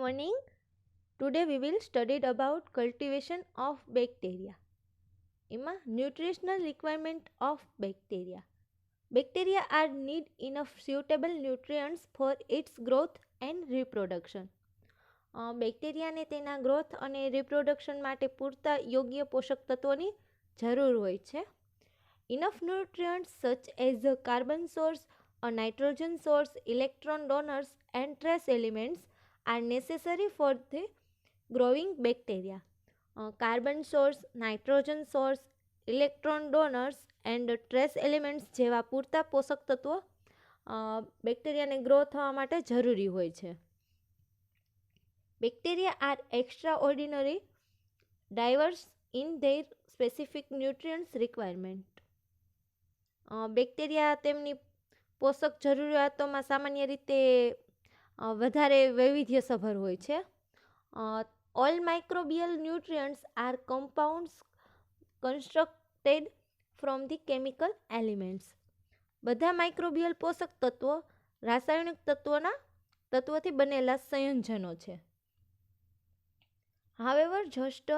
Morning today we will studied about cultivation of bacteria એમાં nutritional requirement of bacteria bacteria are need enough suitable nutrients for its growth and reproduction બેક્ટેરિયાને તેના growth અને reproduction માટે પૂરતા યોગ્ય પોષક તત્વોની જરૂર હોય છે enough nutrients such as a carbon source a nitrogen source electron donors and trace elements are necessary for the growing bacteria carbon source nitrogen source electron donors and trace elements જેવા પૂરતા પોષક તત્વો બેક્ટેરિયાને ગ્રો થવા માટે જરૂરી હોય છે bacteria are extraordinary diverse in their specific nutrients requirement bacteria તેમની પોષક જરૂરિયાતોમાં સામાન્ય રીતે વધારે વૈવિધ્યસભર હોય છે all microbial nutrients are compounds constructed from the chemical elements બધા માઇક્રોબિયલ પોષક તત્વો રાસાયણિક તત્વોના તત્વોથી બનેલા સંયોજનો છે however just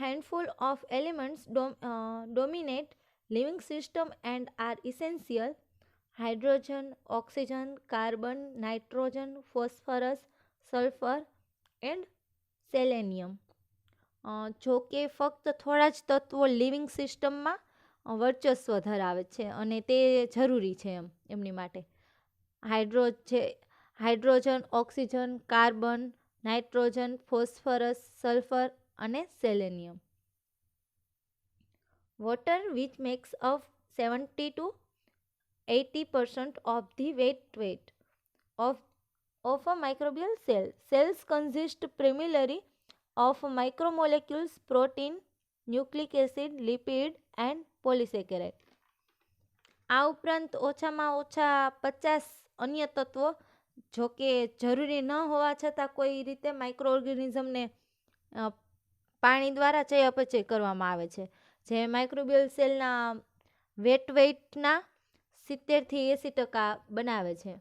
handful of elements dominate living system and are essential hydrogen oxygen carbon nitrogen phosphorus sulphur and selenium જો કે ફક્ત થોડા જ તત્વો લિવિંગ સિસ્ટમમાં વર્ચસ્વ ધરાવે છે અને તે જરૂરી છે એમ એમની માટે હાઇડ્રો જે hydrogen oxygen carbon nitrogen phosphorus sulphur અને selenium water which makes up seventy to eighty percent of the wet weight of of a microbial cell cells consist primarily of micromolecules protein nucleic acid lipid and polysaccharide આ ઉપરાંત ઓછામાં ઓછા પચાસ અન્ય તત્વો જો કે જરૂરી ન હોવા છતાં કોઈ રીતે માઇક્રો ઓર્ગેનિઝમને પાણી દ્વારા ચયાપચય કરવામાં આવે છે જે માઇક્રોબિયલ સેલના વેટ વેઇટના સિત્તેરથી એંસી ટકા બનાવે છે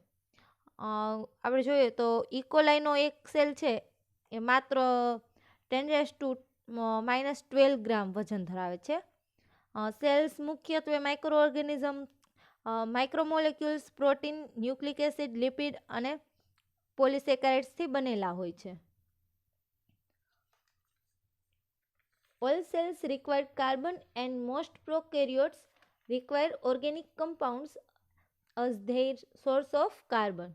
આપણે જોઈએ તો ઇકોલાઈનો એક સેલ છે એ માત્ર ten raise to minus twelve gram વજન ધરાવે છે સેલ્સ મુખ્યત્વે microorganism micromolecules protein nucleic acid lipid અને પોલિસેકેરાઇડ્સથી બનેલા હોય છે all cells required carbon and most prokaryotes require organic compounds as their source of carbon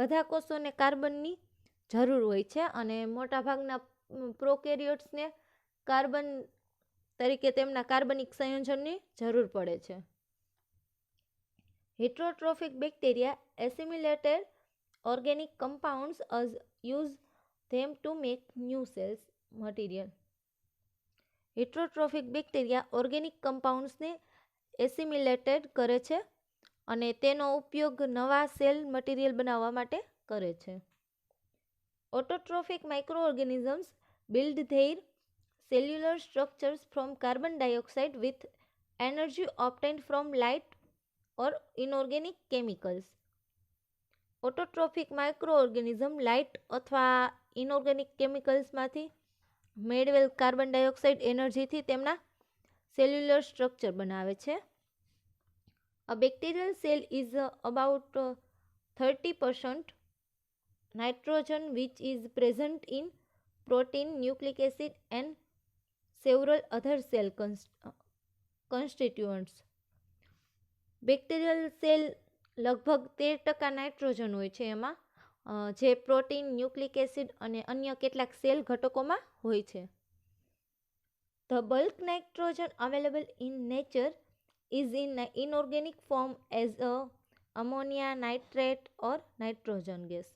બધા કોષોને કાર્બનની જરૂર હોય છે અને મોટાભાગના પ્રોકેરિયોટ્સને કાર્બન તરીકે તેમના કાર્બનિક સંયોજનની જરૂર પડે છે heterotrophic bacteria assimilated organic compounds as use them to make new cells material heterotrophic bacteria organic કમ્પાઉન્ડ્સને એસિમિલેટેડ કરે છે અને તેનો ઉપયોગ નવા સેલ મટીરિયલ બનાવવા માટે કરે છે autotrophic microorganisms build their cellular structures from carbon dioxide with energy obtained from light or inorganic chemicals autotrophic microorganism light અથવા ઇનઓર્ગેનિક કેમિકલ્સમાંથી મેળવેલ કાર્બન ડાયોક્સાઇડ એનર્જીથી તેમના સેલ્યુલર સ્ટ્રક્ચર બનાવે છે a bacterial cell is about thirty percent nitrogen which is present in protein nucleic acid and several other cell constituents bacterial cell લગભગ તેર ટકા નાઇટ્રોજન હોય છે એમાં જે પ્રોટીન ન્યુક્લિક એસિડ અને અન્ય કેટલાક સેલ ઘટકોમાં હોય છે the bulk nitrogen available in nature is in inorganic form as a ammonia nitrate or nitrogen gas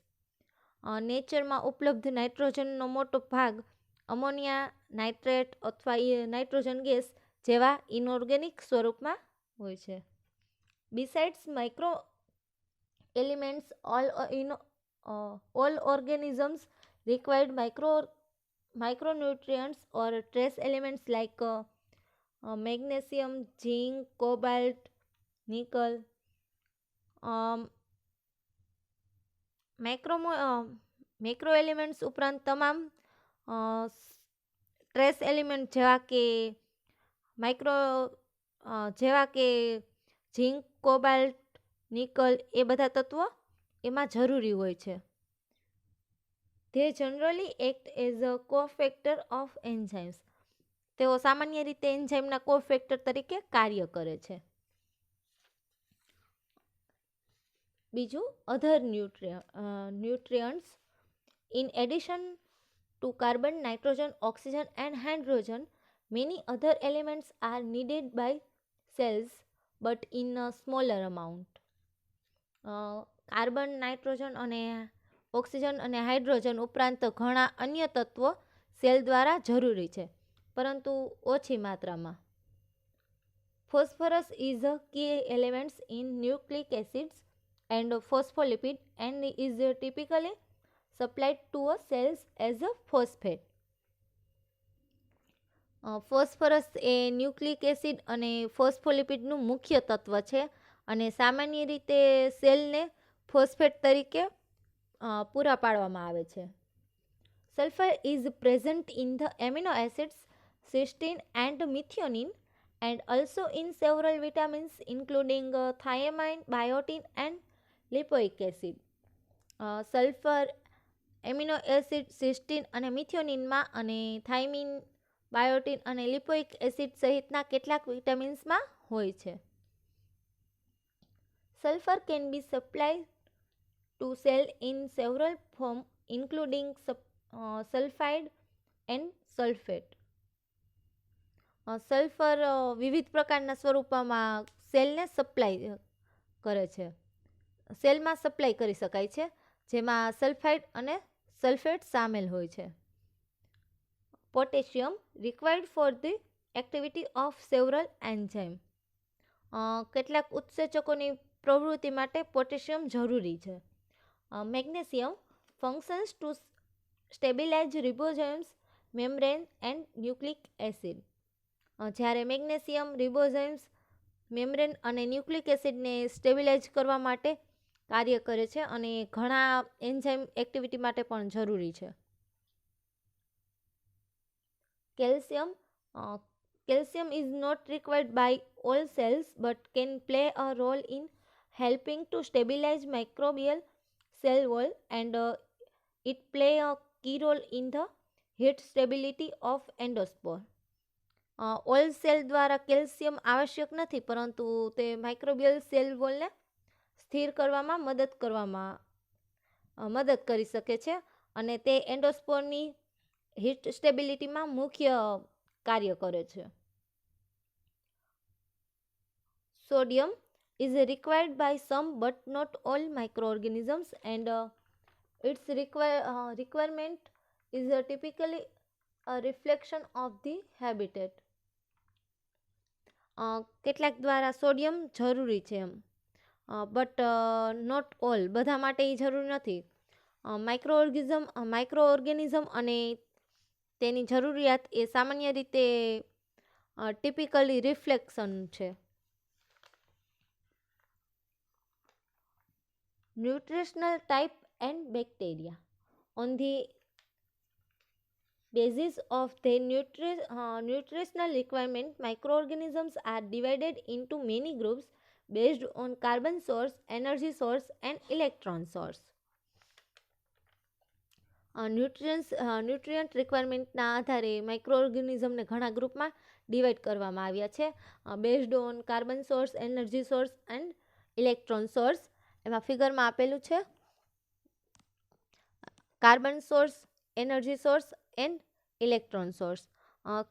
નેચરમાં ઉપલબ્ધ નાઇટ્રોજનનો મોટો ભાગ અમોનિયા નાઇટ્રેટ અથવા નાઇટ્રોજન ગેસ જેવા ઇનઓર્ગેનિક સ્વરૂપમાં હોય છે besides micro elements all all organisms required micro micronutrients or trace elements like uh, uh, magnesium, zinc, cobalt, nickel. Um, macro macro elements ઉપરાંત તમામ ટ્રેસ એલિમેન્ટ જેવા કે માઇક્રો જેવા કે ઝિંક કોબાલ્ટ નિકલ એ બધા તત્વો એમાં જરૂરી હોય છે they generally act as a cofactor of enzymes. તેઓ સામાન્ય રીતે એન્ઝાઇમના કોફેક્ટર તરીકે કાર્ય કરે છે બીજું other nutrients in addition to carbon nitrogen oxygen and hydrogen many other elements are needed by cells but in a smaller amount carbon nitrogen અને oxygen અને હાઇડ્રોજન ઉપરાંત ઘણા અન્ય તત્વો સેલ દ્વારા જરૂરી છે પરંતુ ઓછી માત્રામાં phosphorus is a key elements in nucleic acids and phospholipid and is typically supplied to a cells as a phosphate phosphorus એ ન્યુક્લિક એસિડ અને ફોસ્ફોલિપિડનું મુખ્ય તત્વ છે અને સામાન્ય રીતે સેલને ફોસ્ફેટ તરીકે પૂરા પાડવામાં આવે છે sulphur is present in the amino acids cysteine and methionine and also in several vitamins including thiamine biotin and lipoic acid sulphur amino acid cysteine અને મિથિયોનિનમાં અને થાઇમિન બાયોટિન અને લિપોઇક એસિડ સહિતના કેટલાક વિટામિન્સમાં હોય છે sulphur can be supply to sell in several form including uh, sulfide and sulfate sulphur uh, uh, વિવિધ પ્રકારના સ્વરૂપમાં સેલને સપ્લાય કરે છે સેલમાં સપ્લાય કરી શકાય છે જેમાં સલ્ફાઇડ અને સલ્ફેટ સામેલ હોય છે potassium required for the activity of several enzyme કેટલાક ઉત્સેચકોની પ્રવૃત્તિ માટે પોટેશિયમ જરૂરી છે magnesium functions to stabilise ribosomes membrane and nucleic acid જ્યારે મેગ્નેશિયમ રિબોઝોમ્સ મેમ્બ્રેન અને ન્યુક્લિક એસિડને સ્ટેબિલાઇઝ કરવા માટે કાર્ય કરે છે અને ઘણા એન્ઝાઇમ એક્ટિવિટી માટે પણ જરૂરી છે calcium calcium is not required by all cells but can play a role in helping to stabilise microbial cell wall and it play play a key role in the heat stability of all cell uh, દ્વારા calcium આવશ્યક નથી પરંતુ તે microbial cell વોલને સ્થિર કરવામાં મદદ કરવામાં મદદ કરી શકે છે અને તે એન્ડોસ્પોરની હિટ સ્ટેબિલિટીમાં મુખ્ય કાર્ય કરે છે sodium is required by some but not all microorganisms and uh, its require, uh, requirement is uh, typically a reflection of the habitat કેટલાક દ્વારા સોડિયમ જરૂરી છે એમ બટ નોટ ઓલ બધા માટે એ જરૂરી નથી માઇક્રોઓર્ગિઝમ માઇક્રો ઓર્ગેનિઝમ અને તેની જરૂરિયાત એ સામાન્ય રીતે ટિપિકલી રિફ્લેક્શન છે nutritional type and bacteria on the basis of their nutri uh, nutritional requirement microorganisms are divided into many groups based on carbon source energy source and electron source nutrients nutrient રિક્વાયરમેન્ટના આધારે માઇક્રોઓર્ગેનિઝમને ઘણા ગ્રુપમાં divide કરવામાં આવ્યા છે based on carbon source energy source and electron source એમાં ફિગરમાં આપેલું છે carbon source energy source and electron source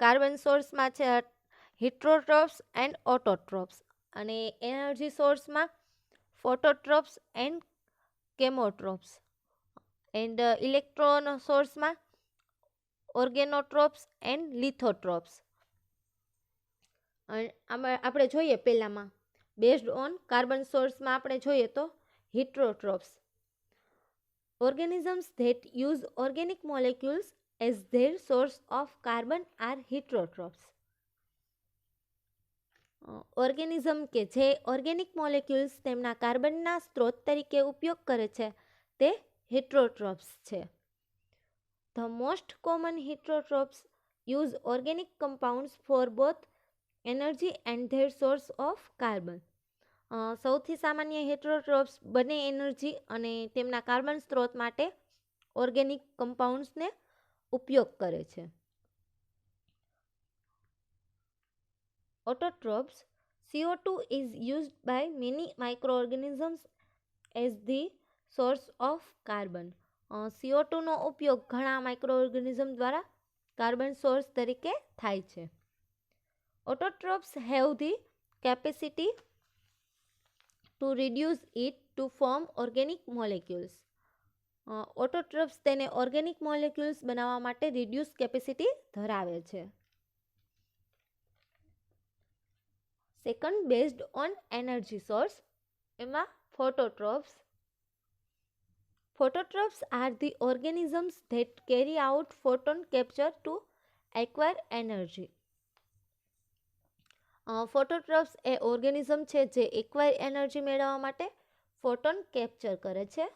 carbon સોર્સમાં છે હિટ્રોટ્રોપ્સ એન્ડ ઓટોટ્રોપ્સ અને એનર્જી સોર્સમાં phototrophs and chemotrophs and electron સોર્સમાં ઓર્ગેનોટ્રોપ્સ એન્ડ લિથોટ્રોપ્સ આપણે જોઈએ પહેલાંમાં બેઝડ ઓન કાર્બન સોર્સમાં આપણે જોઈએ તો heterotrophs organisms that use organic molecules as their source of carbon are heterotrophs organism કે જે ઓર્ગેનિક મોલેક્યુલ્સ તેમના કાર્બનના સ્ત્રોત તરીકે ઉપયોગ કરે છે તે હિટ્રોટ્રોપ્સ છે the most common heterotrophs use organic compounds for both energy and their source of carbon સૌથી સામાન્ય હેટ્રોટ્રોપ્સ બંને એનર્જી અને તેમના કાર્બન સ્ત્રોત માટે ઓર્ગેનિક કમ્પાઉન્ડ્સને ઉપયોગ કરે છે ઓટોટ્રોપ્સ CO2 is used by many microorganisms as the source of carbon CO2 નો ઉપયોગ ઘણા માઇક્રોઓર્ગેનિઝમ દ્વારા કાર્બન સોર્સ તરીકે થાય છે autotrophs have the capacity to reduce it to form organic molecules. Autotrophs તેને ઓર્ગેનિક મોલેક્યુલ્સ બનાવવા માટે રિડ્યુસ કેપેસિટી ધરાવે છે second based on energy source એમાં phototrophs Phototrophs are the organisms that carry out photon capture to acquire energy. Phototrophs એ organism છે જે acquire energy મેળવવા માટે ફોટોન કેપ્ચર કરે છે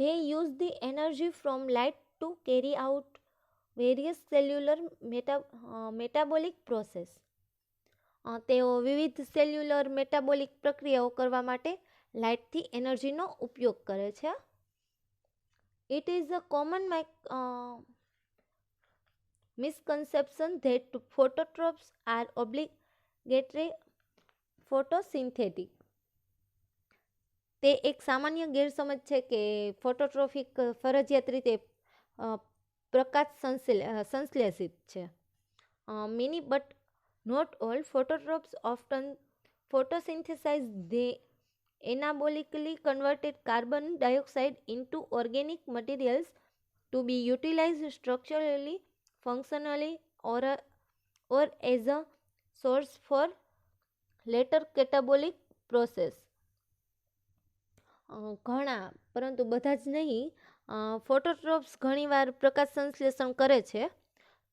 they use the energy from light to carry out various cellular meta metabolic process તેઓ વિવિધ cellular metabolic પ્રક્રિયાઓ કરવા માટે લાઇટથી એનર્જીનો ઉપયોગ કરે છે it is a common mike misconception that phototrophs are obligately photosynthetic તે એક સામાન્ય ગેરસમજ છે કે ફોટોટ્રોફિક ફરજિયાત રીતે પ્રકાશ સંશ્લેષિત છે many but not all phototrophs often photosynthesize they anabolically converted carbon dioxide into organic materials to be utilize structurally functionally or or as a source for later catabolic process ઘણા પરંતુ બધા જ નહીં ફોટોટ્રોપ્સ ઘણીવાર પ્રકાશ સંશ્લેષણ કરે છે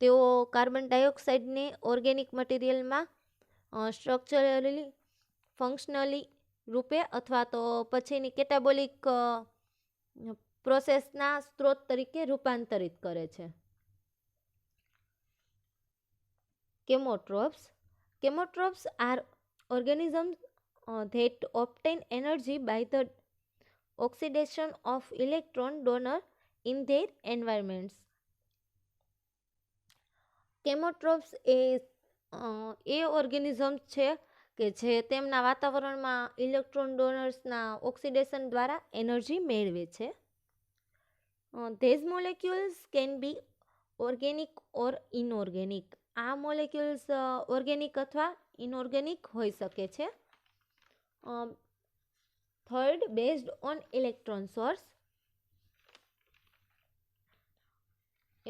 તેઓ કાર્બન ડાયોક્સાઇડને ઓર્ગેનિક મટીરિયલમાં સ્ટ્રક્ચરલી ફંક્શનલી રૂપે અથવા તો પછીની કેટાબોલિક પ્રોસેસના સ્ત્રોત તરીકે રૂપાંતરિત કરે છે કેમોટ્રોપ્સ Chemotrophs are organisms uh, that obtain energy by the oxidation of electron donor in their environments. Chemotrophs એ એ ઓર્ગેનિઝમ્સ છે કે જે તેમના વાતાવરણમાં ઇલેક્ટ્રોન ડોનર્સના ઓક્સિડેશન દ્વારા એનર્જી મેળવે છે these molecules can be organic or inorganic આ મોલેક્યુલ્સ ઓર્ગેનિક અથવા ઇનઓર્ગેનિક હોઈ શકે છે third based on electron source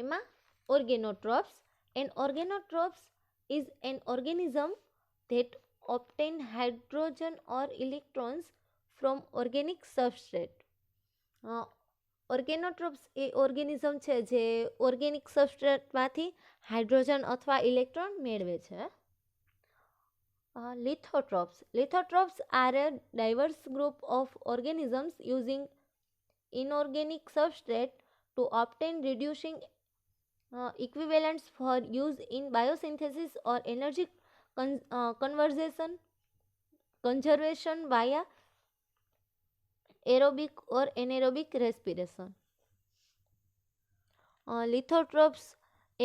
એમાં organotrophs an organotrophs is an organism that obtain hydrogen or electrons from organic substrate organotrophs એ organism છે જે organic સબસ્ટ્રેટમાંથી હાઇડ્રોજન અથવા ઇલેક્ટ્રોન મેળવે છે lithotrophs lithotrophs are a diverse group of organisms using inorganic substrate to obtain reducing equivalents for use in biosynthesis or energy conversion conservation via aerobic or anaerobic respiration lithotrophs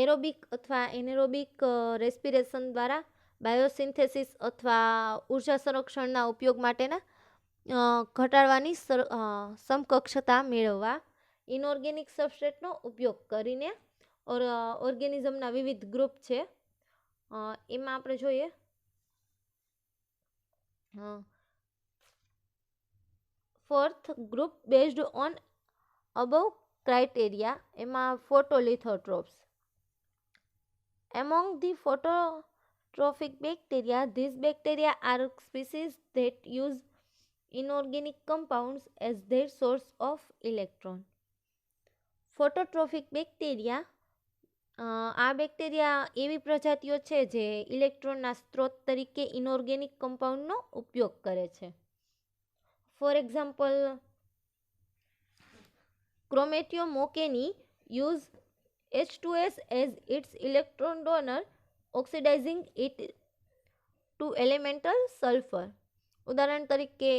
aerobic અથવા anaerobic respiration uh, દ્વારા બાયોસિન્થેસિસ અથવા ઉર્જા સંરક્ષણના ઉપયોગ માટેના ઘટાડવાની સમકક્ષતા મેળવવા ઇનઓર્ગેનિક સબસ્ટ્રેટનો ઉપયોગ કરીને ઓર ઓર્ગેનિઝમના વિવિધ ગ્રુપ છે એમાં આપણે જોઈએ હા fourth group based on above criteria એમાં photolithotrophs among the phototrophic bacteria these bacteria are species that use inorganic compounds as their source of electron phototrophic bacteria આ બેક્ટેરિયા એવી પ્રજાતિઓ છે જે ઇલેક્ટ્રોનના સ્ત્રોત તરીકે ઇનઓર્ગેનિક કમ્પાઉન્ડનો ઉપયોગ કરે છે for example Chromatium okenii use H two S as its electron donor oxidising it to elemental sulphur ઉદાહરણ તરીકે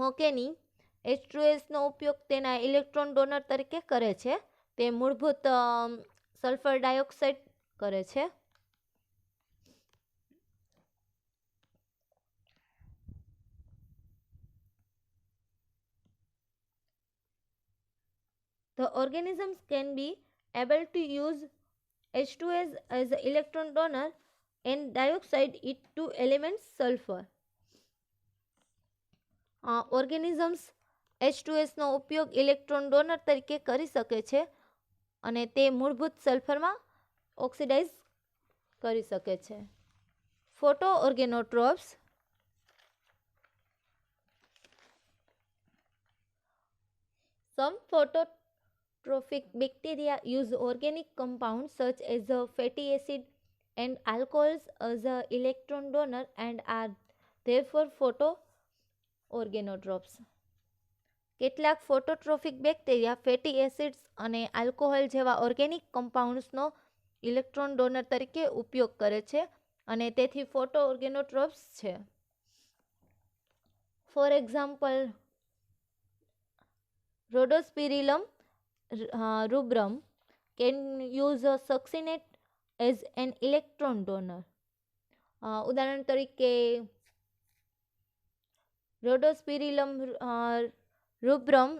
મોકેની એચ ટુ એસનો ઉપયોગ તેના ઇલેક્ટ્રોન ડોનર તરીકે કરે છે તે મૂળભૂત સલ્ફર ડાયોક્સાઇડ કરે છે The organisms can be able to use H2S as the electron donor and dioxide it to elements sulfur. Organisms H two એસનો ઉપયોગ ઇલેક્ટ્રોન ડોનર તરીકે કરી શકે છે અને તે મૂળભૂત સલ્ફરમાં ઓક્સિડાઇઝ કરી શકે છે photo organotrophs some phototrophic bacteria use organic compound such as a fatty acid and alcohols as a electron donor and are therefore photo organotrophs કેટલાક ફોટોટ્રોફિક બેક્ટેરિયા ફેટી એસિડ્સ અને alcohol જેવા organic કમ્પાઉન્ડ્સનો electron donor તરીકે ઉપયોગ કરે છે અને તેથી ફોટો ઓર્ગેનોટ્રોપ્સ છે for example Rhodospirillum rubrum can use a succinate as an electron donor ઉદાહરણ તરીકે રોડોસ્પિરિલમ રૂબ્રમ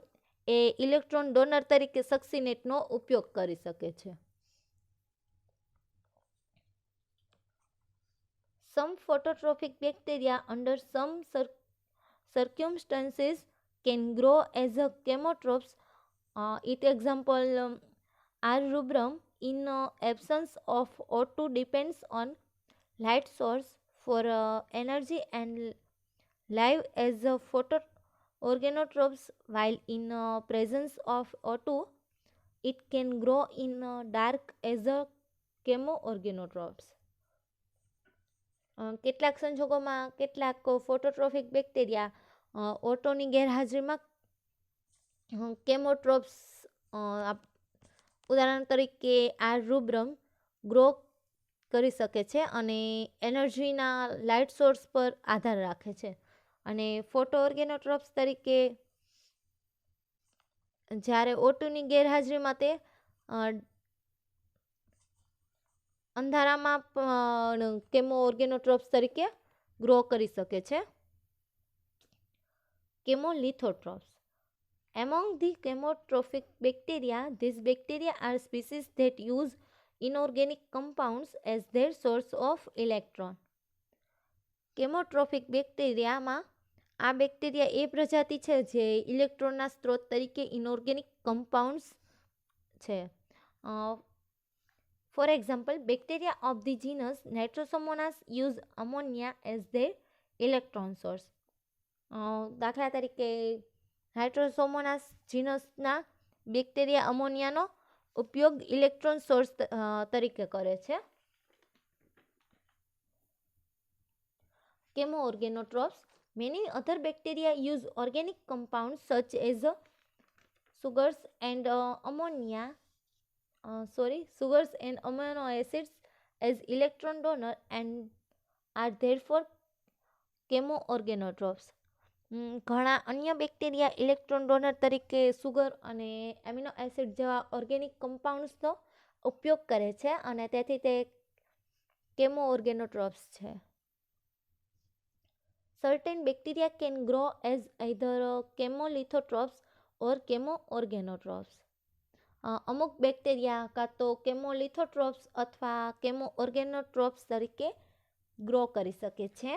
એ ઇલેક્ટ્રોન ડોનર તરીકે સક્સિનેટનો ઉપયોગ કરી શકે છે some phototrophic bacteria under some circumstances can grow as a chemotrophs it example um, R rubrum in absence of O2 depends on light source for energy and live as a photo organotropes while in uh, presence of O2 it can grow in uh, dark as a chemoorganotropes કેટલાક સંજોગોમાં કેટલાક phototrophic bacteria ઓટોની ગેરહાજરીમાં કેમોટ્રોપ્સ ઉદાહરણ તરીકે આ રૂબ્રમ grow કરી શકે છે અને એનર્જીના લાઇટ સોર્સ પર આધાર રાખે છે અને ફોટો ઓર્ગેનોટ્રોપ્સ તરીકે જ્યારે ઓટુની ગેરહાજરીમાં તે અંધારામાં પણ કેમો ઓર્ગેનોટ્રોપ્સ તરીકે ગ્રો કરી શકે છે chemolithotrophs Among the chemotrophic bacteria, these bacteria are species that use inorganic compounds as their source of electron. Chemotrophic બેક્ટેરિયામાં આ બેક્ટેરિયા એ પ્રજાતિ છે જે ઇલેક્ટ્રોનના સ્ત્રોત તરીકે ઇનઓર્ગેનિક કમ્પાઉન્ડ્સ છે for example bacteria of the genus Nitrosomonas use ammonia as their electron source દાખલા તરીકે નાઇટ્રોસોમોનાસ જીનસના બેક્ટેરિયા અમોનિયાનો ઉપયોગ ઇલેક્ટ્રોન સોર્સ તરીકે કરે છે chemo organotrophs many other bacteria use organic compound such as sugars and ammonia sorry sugars and amino acids as electron donor and are therefore chemo organotrophs ઘણા અન્ય bacteria electron donor તરીકે sugar અને amino acid જેવા organic કમ્પાઉન્ડ્સનો ઉપયોગ કરે છે અને તેથી તે કેમો ઓર્ગેનોટ્રોપ્સ છે certain bacteria can grow as either chemolithotrophs or chemo organotrophs અમુક બેક્ટેરિયા કાં તો કેમોલિથોટ્રોપ્સ અથવા કેમો ઓર્ગેનોટ્રોપ્સ તરીકે ગ્રો કરી શકે છે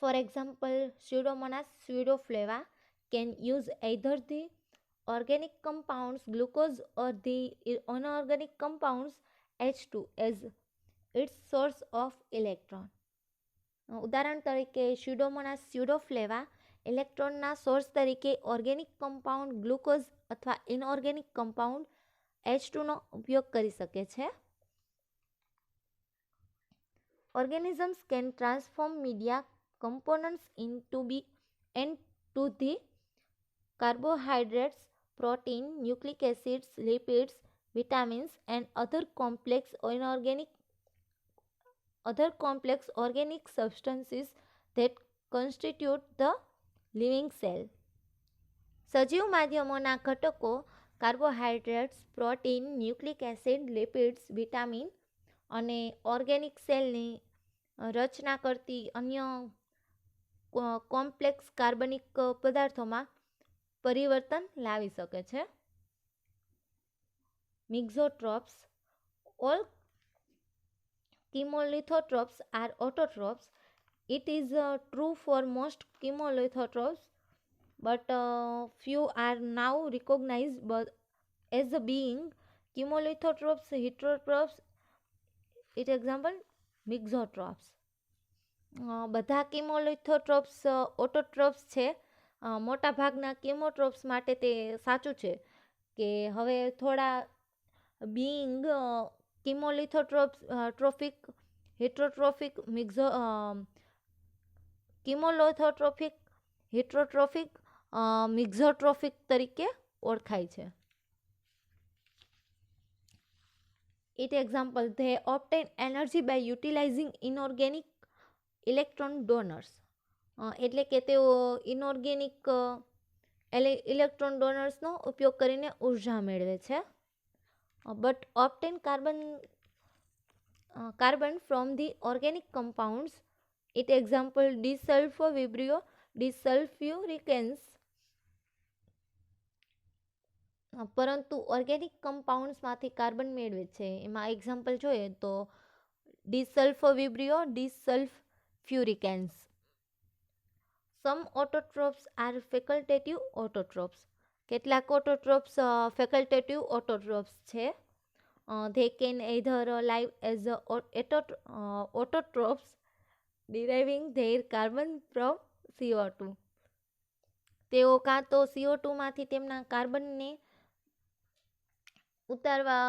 For example, pseudomonas pseudoflava can use either the organic compounds glucose or the inorganic compounds H2 as its source of electron. ઉદાહરણ તરીકે સ્યુડોમોનાસ સ્યુડોફ્લેવા ઇલેક્ટ્રોનના સોર્સ તરીકે ઓર્ગેનિક કમ્પાઉન્ડ ગ્લુકોઝ અથવા ઇનઓર્ગેનિક કમ્પાઉન્ડ એચ ટુનો ઉપયોગ કરી શકે છે organisms can transform media components in to be and to the carbohydrates protein nucleic acids lipids vitamins and other complex inorganic other complex organic substances that constitute the living cell સજીવ માધ્યમોના ઘટકો carbohydrates protein nucleic acid lipids vitamin અને organic સેલની રચના કરતી અન્ય complex કાર્બનિક પદાર્થોમાં પરિવર્તન લાવી શકે છે mixotrophs all chemolithotrophs are autotrophs. It is uh, true for most chemolithotrophs, but uh, few are now recognized but as being chemolithotrophs, heterotrophs, it example, mixotrophs. બધા કિમોલિથોટ્રોપ્સ ઓટોટ્રોપ્સ છે મોટા ભાગના કિમોટ્રોપ્સ માટે તે સાચું છે કે હવે થોડા બિંગ કિમોલિથોટ્રોપ્સ ટ્રોફિક હિટ્રોટ્રોફિક મિક્ઝો કિમોલોથોટ્રોફિક હિટ્રોટ્રોફિક મિક્ઝોટ્રોફિક તરીકે ઓળખાય છે it example they obtain energy by utilising inorganic electron donors એટલે કે તેઓ ઇનઓર્ગેનિક ઇલેક્ટ્રોન ડોનર્સનો ઉપયોગ કરીને ઉર્જા મેળવે છે but obtain carbon carbon from the organic compounds it example Desulfovibrio desulfuricans પરંતુ ઓર્ગેનિક કમ્પાઉન્ડ્સમાંથી કાર્બન મેળવે છે એમાં એક્ઝામ્પલ જોઈએ તો ડિસલ્ફો વિબ્રિયો ડિસલ્ફ furicans. Some autotrophs are facultative autotrophs. કેટલાક ઓટોટ્રોપ્સ ફેકલ્ટેટિવ ઓટોટ્રોપ્સ છે they can either live as autotrophs deriving their carbon from CO two તેઓ કાં તો સીઓ ટુમાંથી તેમના કાર્બનને ઉતારવા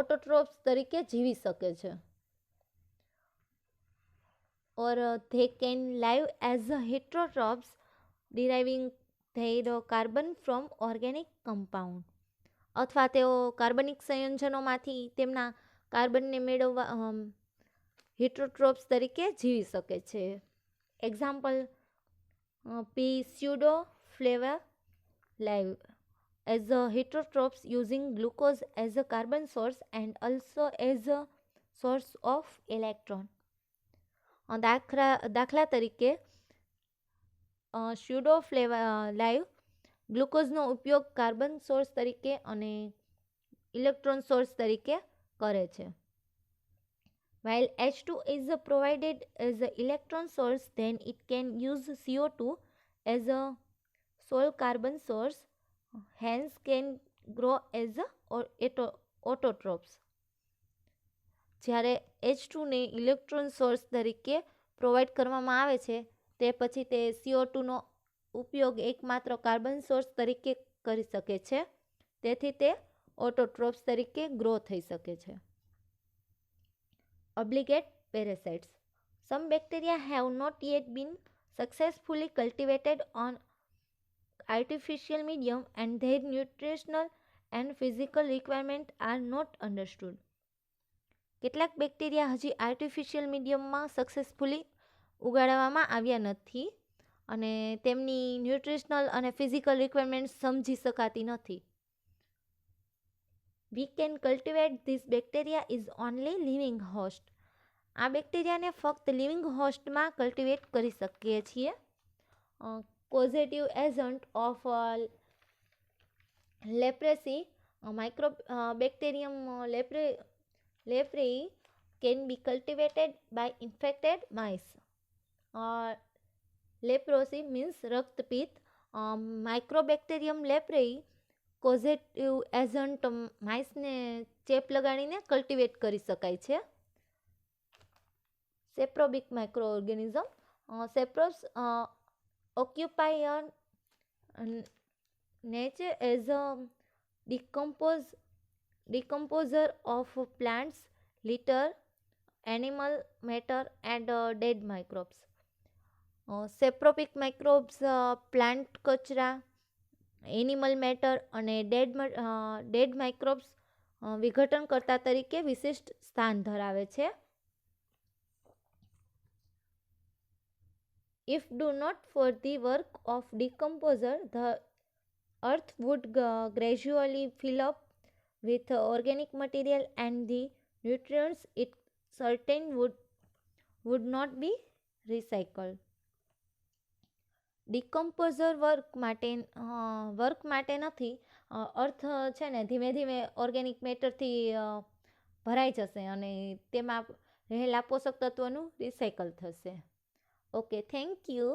ઓટોટ્રોપ્સ તરીકે જીવી શકે છે or uh, they can live as heterotrophs deriving થયેલો કાર્બન ફ્રોમ ઓર્ગેનિક કમ્પાઉન્ડ અથવા તેઓ કાર્બનિક સંયોજનોમાંથી તેમના કાર્બનને મેળવવા હિટ્રોટ્રોપ્સ તરીકે જીવી શકે છે example P pseudoflava live as a heterotrophs using glucose as a carbon source and also as a source of electron દાખલા દાખલા તરીકે સ્યુડો ફ્લેવા લાઈવ ગ્લુકોઝનો ઉપયોગ કાર્બન સોર્સ તરીકે અને ઇલેક્ટ્રોન સોર્સ તરીકે કરે છે while H2 is provided as an electron source then it can use CO2 as a sole carbon source hence can grow as a autotrophs જ્યારે એચ ટુને electron source તરીકે provide કરવામાં આવે છે તે પછી તે સીઓ ટુનો ઉપયોગ એકમાત્ર કાર્બન સોર્સ તરીકે કરી શકે છે તેથી તે ઓટોટ્રોપ્સ તરીકે ગ્રો થઈ શકે છે obligate parasites some bacteria have not yet been successfully cultivated on artificial medium and their nutritional and physical requirement are not understood. કેટલાક બેક્ટેરિયા હજી આર્ટિફિશિયલ મીડિયમમાં સક્સેસફુલી ઉગાડવામાં આવ્યા નથી અને તેમની ન્યુટ્રિશનલ અને ફિઝિકલ રિક્વાયરમેન્ટ સમજી શકાતી નથી we can cultivate this bacteria is only living host આ બેક્ટેરિયાને ફક્ત લિવિંગ હોસ્ટમાં કલ્ટિવેટ કરી શકીએ છીએ causative agent of leprosy micro bacterium leprae Livery can be cultivated by infected mice. Uh, leprosy means Raktapit. Um, microbacterium leprae causative agent માઇસને ચેપ લગાડીને કલ્ટિવેટ કરી શકાય છે saprobic micro organism saprobes occupy nature as a decompose decomposer of plants litter animal matter and dead microbes saprobic microbes plant કચરા animal matter અને dead dead microbes વિઘટનકર્તા તરીકે વિશિષ્ટ સ્થાન ધરાવે છે if do not for the work of decomposer the earth would gradually fill up with organic material and the nutrients it certain would would not be recycled decomposer work માટે work માટે નથી અર્થ છે ને ધીમે ધીમે ઓર્ગેનિક મેટરથી ભરાઈ જશે અને તેમાં રહેલા પોષક તત્વોનું રિસાયકલ થશે ઓકે થેન્ક યુ